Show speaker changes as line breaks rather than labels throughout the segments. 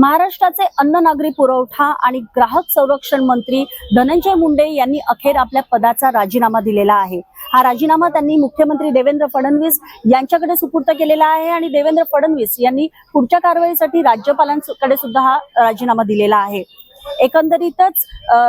महाराष्ट्राचे अन्न नागरी पुरवठा आणि ग्राहक संरक्षण मंत्री धनंजय मुंडे यांनी अखेर आपल्या पदाचा राजीनामा दिलेला आहे. हा राजीनामा त्यांनी मुख्यमंत्री देवेंद्र फडणवीस यांच्याकडे सुपूर्द केलेला आहे आणि देवेंद्र फडणवीस यांनी पुढच्या कारवाईसाठी राज्यपालांकडे सुद्धा हा राजीनामा दिलेला आहे. एकंदरीतच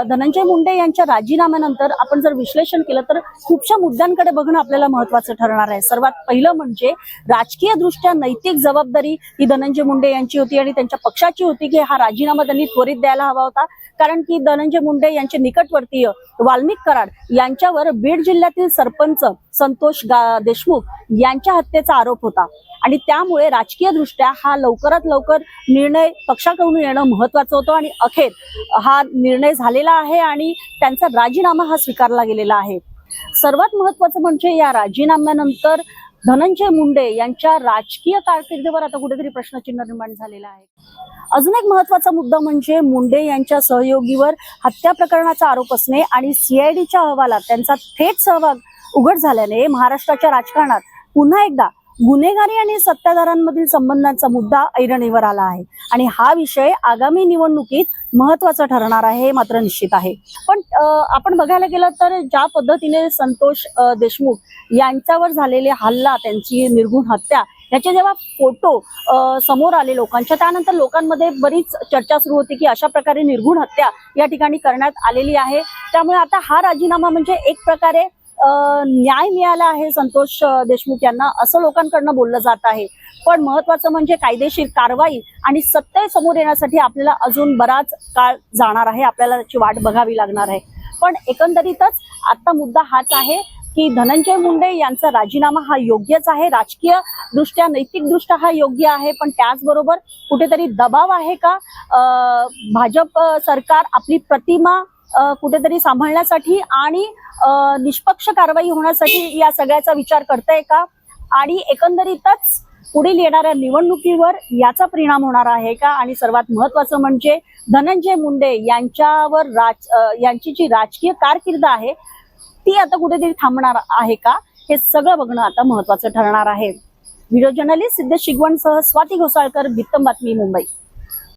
धनंजय मुंडे यांच्या राजीनाम्यानंतर आपण जर विश्लेषण केलं तर खूपशा मुद्द्यांकडे बघणं आपल्याला महत्वाचं ठरणार आहे. सर्वात पहिलं म्हणजे राजकीय दृष्ट्या नैतिक जबाबदारी ही धनंजय मुंडे यांची होती आणि त्यांच्या पक्षाची होती की हा राजीनामा त्यांनी त्वरित द्यायला हवा होता. कारण की धनंजय मुंडे यांचे निकटवर्तीय वाल्मिक कराड यांच्यावर बीड जिल्ह्यातील सरपंच संतोष देशमुख यांच्या हत्येचा आरोप होता. आणि त्यामुळे राजकीय दृष्ट्या हा लवकरात लवकर निर्णय पक्षाकडून येणं महत्वाचं होतं आणि अखेर हा निर्णय झालेला आहे आणि त्यांचा राजीनामा हा स्वीकारला गेलेला आहे. सर्वात महत्वाचं म्हणजे या राजीनाम्यानंतर धनंजय मुंडे यांच्या राजकीय कारकिर्दीवर आता कुठेतरी प्रश्नचिन्ह निर्माण झालेलं आहे. अजून एक महत्त्वाचा मुद्दा म्हणजे मुंडे यांच्या सहयोगीवर हत्या प्रकरणाचा आरोप असणे आणि सीआयडीच्या अहवालात त्यांचा थेट सहभाग उघड झाल्याने महाराष्ट्राच्या राजकारणात पुन्हा एकदा गुन्हेगारी आणि सत्ताधारांमधील संबंधांचा मुद्दा ऐरणीवर आला आहे. आणि हा विषय आगामी निवडणुकीत महत्त्वाचा ठरणार आहे हे मात्र निश्चित आहे. पण आपण बघायला गेलं तर ज्या पद्धतीने संतोष देशमुख यांच्यावर झालेले हल्ला त्यांची निर्गुण हत्या याचे जेव्हा फोटो समोर आले लोकांच्या त्यानंतर लोकांमध्ये बरीच चर्चा सुरू होती की अशा प्रकारे निर्गुण हत्या या ठिकाणी करण्यात आलेली आहे. त्यामुळे आता हा राजीनामा म्हणजे एक प्रकारे न्याय मिळाला आहे संतोष देशमुख यांना असं लोकांकडनं बोललं जात आहे. पण महत्वाचं म्हणजे कायदेशीर कारवाई आणि सत्य समोर येण्यासाठी आपल्याला अजून बराच काळ जाणार आहे आपल्याला त्याची वाट बघावी लागणार आहे. पण एकंदरीतच आता मुद्दा हाच आहे की धनंजय मुंडे यांचा राजीनामा हा योग्यच आहे. राजकीय दृष्ट्या नैतिकदृष्ट्या हा योग्य आहे पण त्याचबरोबर कुठेतरी दबाव आहे का? भाजप सरकार आपली प्रतिमा कुठेतरी सांभाळण्यासाठी आणि निष्पक्ष कारवाई होण्यासाठी या सगळ्याचा विचार करताय का? आणि एकंदरीतच पुढील येणाऱ्या निवडणुकीवर याचा परिणाम होणार आहे का? आणि सर्वात महत्वाचं म्हणजे धनंजय मुंडे यांच्यावर राज यांची जी राजकीय कारकीर्द आहे ती आता कुठेतरी थांबणार आहे का? हे सगळं बघणं आता महत्वाचं ठरणार आहे. व्हिडिओ जर्नलिस्ट सिद्धेश शिगवणसह स्वाती घोसाळकर भित्तम बातमी मुंबई.